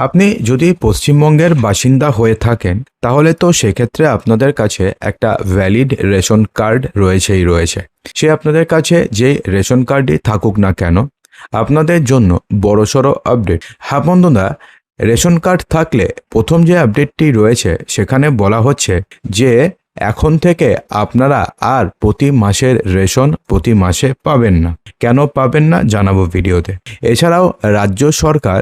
আপনি যদি পশ্চিমবঙ্গের বাসিন্দা হয়ে থাকেন, তাহলে তো সেক্ষেত্রে আপনাদের কাছে একটা ভ্যালিড রেশন কার্ড রয়েছেই রয়েছে। সে আপনাদের কাছে যে রেশন কার্ডই থাকুক না কেন, আপনাদের জন্য বড়সড় আপডেট হ্যাঁ বন্ধুরা, রেশন কার্ড থাকলে প্রথম যে আপডেটটি রয়েছে, সেখানে বলা হচ্ছে যে এখন থেকে আপনারা আর প্রতি মাসের রেশন প্রতি মাসে পাবেন না। কেন পাবেন না জানাব ভিডিওতে। এছাড়াও রাজ্য সরকার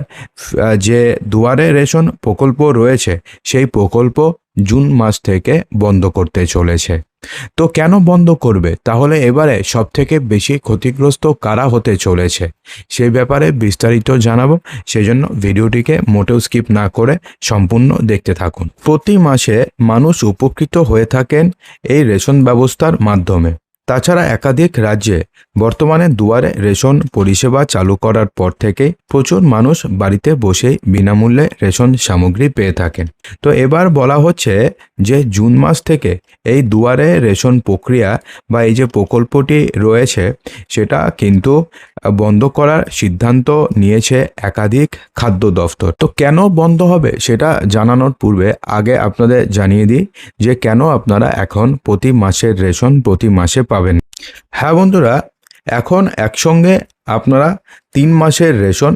যে দুয়ারে রেশন প্রকল্প রয়েছে, সেই প্রকল্প জুন মাস থেকে বন্ধ করতে চলেছে। তো কেন বন্ধ করবে? তাহলে এবারে সব থেকে বেশি ক্ষতিগ্রস্ত কারা হতে চলেছে? সেই ব্যাপারে বিস্তারিত জানাব। সেজন্য ভিডিওটিকে মোটেও স্কিপ না করে সম্পূর্ণ দেখতে থাকুন। প্রতি মাসে মানুষ উপকৃত হয়ে থাকেন এই রেশন ব্যবস্থার মাধ্যমে। তাছাড়া একাধিক রাজ্যে বর্তমানে দুয়ারে রেশন পরিষেবা চালু করার পর থেকে প্রচুর মানুষ বাড়িতে বসেই বিনামূল্যে রেশন সামগ্রী পেয়ে থাকেন। তো এবার বলা হচ্ছে যে জুন মাস থেকে এই দুয়ারে রেশন প্রক্রিয়া বা এই যে প্রকল্পটি রয়েছে, সেটা কিন্তু বন্ধ করার সিদ্ধান্ত নিয়েছে একাধিক খাদ্য দফতর। তো কেন বন্ধ হবে সেটা জানানোর পূর্বে আগে আপনাদের জানিয়ে দিই যে কেন আপনারা এখন প্রতি মাসের রেশন প্রতি মাসে পাবেন হ্যাঁ বন্ধুরা, এখন একসঙ্গে আপনারা তিন মাসের রেশন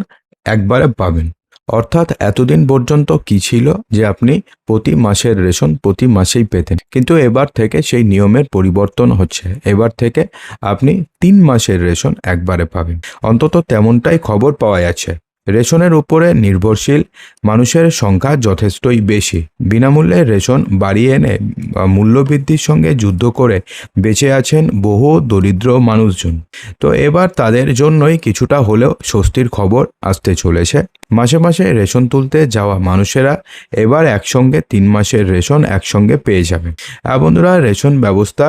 একবারে পাবেন। অর্থাৎ এতদিন পর্যন্ত কি ছিল যে আপনি প্রতি মাসের রেশন প্রতি মাসেই পেতেন। কিন্তু এবার থেকে সেই নিয়মের পরিবর্তন হচ্ছে। এবার থেকে আপনি তিন মাসের রেশন একবারে পাবেন। অন্তত তেমনটাই খবর পাওয়া যাচ্ছে। রেশনের উপরে নির্ভরশীল, মানুষের সংখ্যা যথেষ্টই বেশি। বিনামূল্যে রেশন বাড়িয়ে এনে মূল্যবৃদ্ধির সঙ্গে যুদ্ধ করে বেঁচে আছেন বহু দরিদ্র মানুষজন। তো এবার তাদের জন্যই কিছুটা হলেও স্বস্তির খবর আসতে চলেছে। মাসে মাসে রেশন তুলতে যাওয়া মানুষেরা এবার একসঙ্গে তিন মাসের রেশন একসঙ্গে পেয়ে যাবে। আর বন্ধুরা, রেশন ব্যবস্থা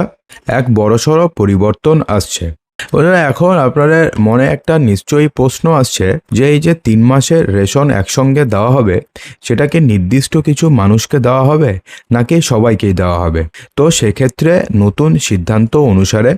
এক বড়সড় পরিবর্তন আসছে। বন্ধুরা এখন আপনাদের মনে একটা নিশ্চয়ই প্রশ্ন আসছে যে, এই যে তিন মাসের রেশন একসঙ্গে দেওয়া হবে সেটাকে নির্দিষ্ট কিছু মানুষকে দেওয়া হবে, নাকি সবাইকেই দেওয়া হবে? তো সেক্ষেত্রে নতুন সিদ্ধান্ত অনুসারে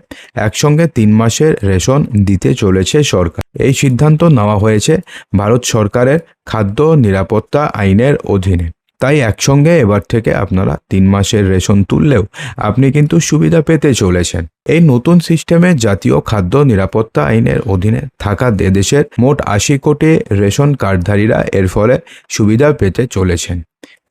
একসঙ্গে তিন মাসের রেশন দিতে চলেছে সরকার। এই সিদ্ধান্ত নেওয়া হয়েছে ভারত সরকারের খাদ্য নিরাপত্তা আইনের অধীনে। তাই একসঙ্গে এবার থেকে আপনারা তিন মাসের রেশন তুললেও আপনি কিন্তু সুবিধা পেতে চলেছেন। এই নতুন সিস্টেমে জাতীয় খাদ্য নিরাপত্তা আইনের অধীনে থাকা দেশের মোট আশি কোটি রেশন কার্ডধারীরা এর ফলে সুবিধা পেতে চলেছেন।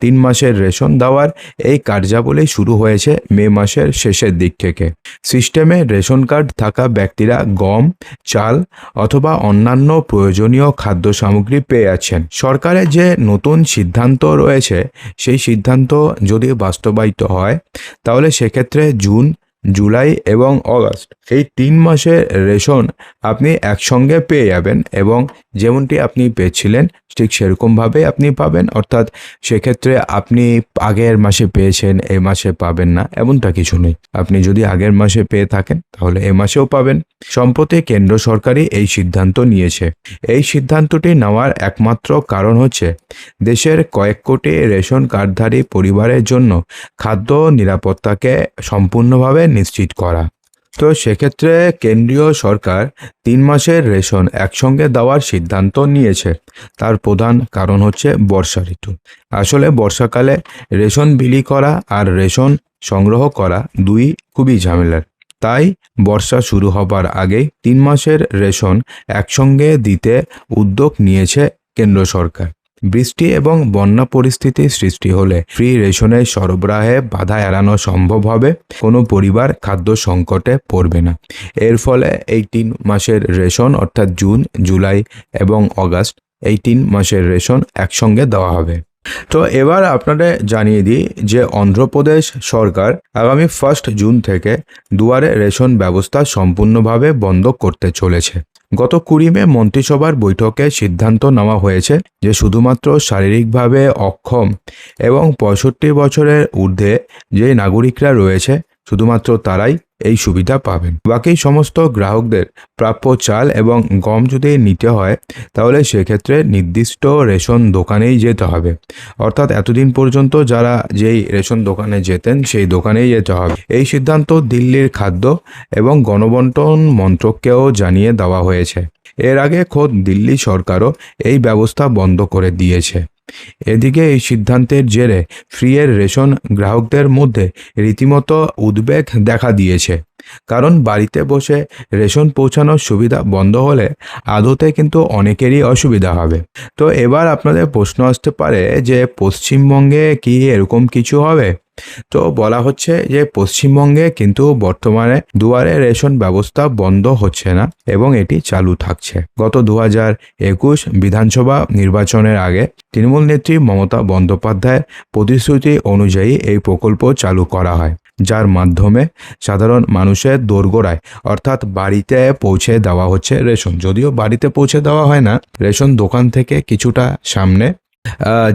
তিন মাসের রেশন দেওয়ার এই কার্যাবলী শুরু হয়েছে মে মাসের শেষের দিক থেকে। সিস্টেমে রেশন কার্ড থাকা ব্যক্তিরা গম, চাল অথবা অন্যান্য প্রয়োজনীয় খাদ্য সামগ্রী পেয়ে আছেন। সরকারের যে নতুন সিদ্ধান্ত রয়েছে, সেই সিদ্ধান্ত যদি বাস্তবায়িত হয়, তাহলে সেক্ষেত্রে জুন জুলাই এবং অগস্ট। এই তিন মাসের রেশন আপনি একসঙ্গে পেয়ে যাবেন এবং যেমনটি আপনি পেয়েছিলেন, ঠিক সেরকমভাবে আপনি পাবেন। অর্থাৎ সেক্ষেত্রে আপনি আগের মাসে পেয়েছেন, এ মাসে পাবেন না, এমনটা কিছু নেই। আপনি যদি আগের মাসে পেয়ে থাকেন, তাহলে এ মাসেও পাবেন। সম্প্রতি কেন্দ্র সরকারই এই সিদ্ধান্ত নিয়েছে। এই সিদ্ধান্তটি নেওয়ার একমাত্র কারণ হচ্ছে, দেশের কয়েক কোটি রেশন কার্ডধারী পরিবারের জন্য খাদ্য নিরাপত্তাকে সম্পূর্ণভাবে নিশ্চিত করা। তো সেক্ষেত্রে কেন্দ্রীয় সরকার তিন মাসের রেশন একসঙ্গে দেওয়ার সিদ্ধান্ত নিয়েছে। তার প্রধান কারণ হচ্ছে বর্ষা ঋতু। আসলে বর্ষাকালে রেশন বিলি করা আর রেশন সংগ্রহ করা দুই খুবই ঝামেলার। তাই বর্ষা শুরু হবার আগেই তিন মাসের রেশন একসঙ্গে দিতে উদ্যোগ নিয়েছে কেন্দ্র সরকার। বৃষ্টি এবং বন্যা পরিস্থিতি সৃষ্টি হলে ফ্রি রেশনের সরবরাহে বাধা এড়ানো সম্ভব হবে। কোনো পরিবার খাদ্য সংকটে পড়বে না। এর ফলে এই তিন মাসের রেশন অর্থাৎ জুন, জুলাই এবং অগাস্ট এই তিন মাসের রেশন একসঙ্গে দেওয়া হবে। তো এবার আপনাদের জানিয়ে দিই যে অন্ধ্রপ্রদেশ সরকার আগামী ফার্স্ট জুন থেকে দুয়ারে রেশন ব্যবস্থা সম্পূর্ণভাবে বন্ধ করতে চলেছে। গত কুড়ি মে মন্ত্রিসভার বৈঠকে সিদ্ধান্ত নেওয়া হয়েছে যে শুধুমাত্র শারীরিকভাবে অক্ষম এবং পঁয়ষট্টি বছরের ঊর্ধ্বে যে নাগরিকরা রয়েছে, শুধুমাত্র তারাই এই সুবিধা পাবেন। বাকি সমস্ত গ্রাহকদের প্রাপ্য চাল এবং গম যদি নিতে হয়, তাহলে সেক্ষেত্রে নির্দিষ্ট রেশন দোকানেই যেতে হবে। অর্থাৎ এতদিন পর্যন্ত যারা যেই রেশন দোকানে যেতেন, সেই দোকানেই যেতে হবে। এই সিদ্ধান্ত দিল্লির খাদ্য এবং গণবন্টন মন্ত্রককেও জানিয়ে দেওয়া হয়েছে। এর আগে খোদ দিল্লি সরকারও এই ব্যবস্থা বন্ধ করে দিয়েছে। এদিকে এই সিদ্ধান্তের জেরে ফ্রিয়ের রেশন গ্রাহকদের মধ্যে রীতিমতো উদ্বেগ দেখা দিয়েছে। কারণ বাড়িতে বসে রেশন পৌঁছানোর সুবিধা বন্ধ হলে আদতে কিন্তু অনেকেরই অসুবিধা হবে। তো এবার আপনাদের প্রশ্ন আসতে পারে যে পশ্চিমবঙ্গে কি এরকম কিছু হবে? তো বলা হচ্ছে যে পশ্চিমবঙ্গে কিন্তু বর্তমানে দুয়ারে রেশন ব্যবস্থা বন্ধ হচ্ছে না এবং এটি চালু থাকছে। গত দু একুশ বিধানসভা নির্বাচনের আগে তৃণমূল নেত্রী মমতা বন্দ্যোপাধ্যায়ের প্রতিশ্রুতি অনুযায়ী এই প্রকল্প চালু করা হয়, যার মাধ্যমে সাধারণ মানুষের দোরগোড়ায় অর্থাৎ বাড়িতে পৌঁছে দেওয়া হচ্ছে রেশন। যদিও বাড়িতে পৌঁছে দেওয়া হয় না, রেশন দোকান থেকে কিছুটা সামনে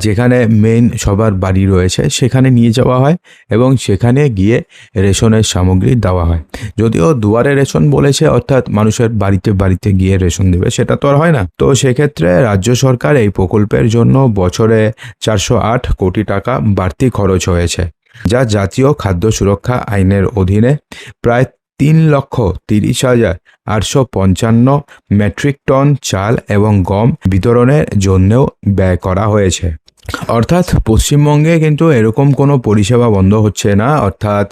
যেখানে মেইন সবার বাড়ি রয়েছে, সেখানে নিয়ে যাওয়া হয় এবং সেখানে গিয়ে রেশনের সামগ্রী দেওয়া হয়। যদিও দুয়ারে রেশন বলেছে, অর্থাৎ মানুষের বাড়িতে বাড়িতে গিয়ে রেশন দেবে, সেটা তো আর হয় না। তো সেক্ষেত্রে রাজ্য সরকার এই প্রকল্পের জন্য বছরে চারশো আট কোটি টাকা বাড়তি খরচ হয়েছে, যা জাতীয় খাদ্য সুরক্ষা আইনের অধীনে প্রায় তিন লক্ষ তিরিশ হাজার আটশো পঞ্চান্ন মেট্রিক টন চাল এবং গম বিতরণের জন্যও ব্যয় করা হয়েছে। অর্থাৎ পশ্চিমবঙ্গে কিন্তু এরকম কোনো পরিষেবা বন্ধ হচ্ছে না। অর্থাৎ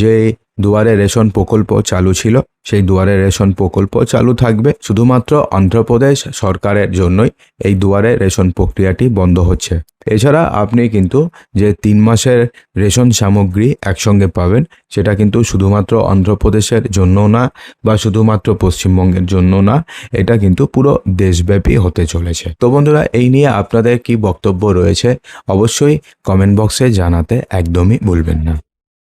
যে দুয়ারে রেশন প্রকল্প চালু ছিল সেই দুয়ারে রেশন প্রকল্প চালু থাকবে। শুধুমাত্র অন্ধ্রপ্রদেশ সরকারের জন্যই এই দুয়ারে রেশন প্রক্রিয়াটি বন্ধ হচ্ছে। এছাড়া আপনি কিন্তু যে তিন মাসের রেশন সামগ্রী একসঙ্গে পাবেন, সেটা কিন্তু শুধুমাত্র অন্ধ্রপ্রদেশের জন্য না বা শুধুমাত্র পশ্চিমবঙ্গের জন্য না, এটা কিন্তু পুরো দেশব্যাপী হতে চলেছে। তো বন্ধুরা, এই নিয়ে আপনাদের কি বক্তব্য রয়েছে, অবশ্যই কমেন্ট বক্সে জানাতে একদমই ভুলবেন না।